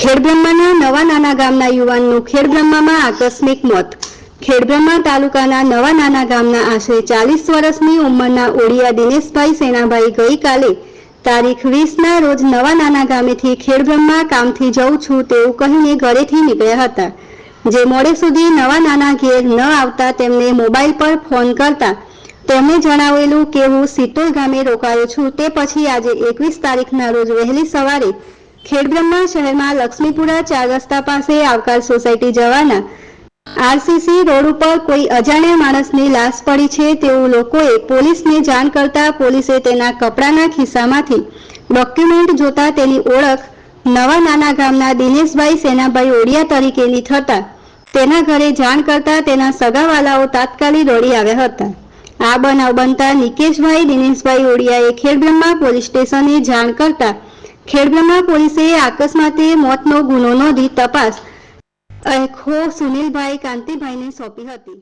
ખેડબ્રહ્માના નવા નાના ગામના યુવાનનું ખેડબ્રહ્મામાં આકસ્મિક મોત. ખેડબ્રહ્મા તાલુકાના નવા નાના ગામના આશરે ચાલીસ વર્ષની ઉંમરના ઓડિયા દિનેશભાઈ સેનાભાઈ ગઈકાલે તારીખ વીસના રોજ નવા નાના ગામેથી ખેડબ્રહ્મા કામથી જઉં છું તેવું કહીને ઘરેથી નીકળ્યા હતા. જે મોડે સુધી નવા નાના ઘેર ન આવતા તેમને મોબાઈલ પર ફોન કરતા તેમણે જણાવેલું કે હું સિત્તોલ ગામે રોકાયો છું તે પછી આજે એકવીસ તારીખના રોજ વહેલી સવારે ખેડબ્રહ્મા શહેરમાં લક્ષ્મીપુરા ચાર રસ્તા પાસે આવકાર સોસાયટી જવાના. આરસીસી રોડ ઉપર કોઈ અજાણ્યા માણસની લાશ પડી છે તેવું લોકોએ પોલીસને જાણ કરતા પોલીસે તેના કપડાના ખિસ્સામાંથી ડોક્યુમેન્ટ જોતા તેની ઓળખ નવા નાના ગામના દિનેશભાઈ સેનાભાઈ ઓડિયા તરીકેની થતા તેના ઘરે જાણ કરતા તેના સગાવાલાઓ તાત્કાલિક દોડી આવ્યા હતા. આ બનાવ બનતા નિકેશભાઈ, દિનેશભાઈ ઓડિયાએ ખેડબ્રહ્મા પોલીસ સ્ટેશને જાણ કરતા ખેડબ્રહ્મા પોલીસે અકસ્માતે મોતનો ગુનો નોંધી તપાસ. અખો સુનિલભાઈ કાંતિભાઈને સોંપી હતી.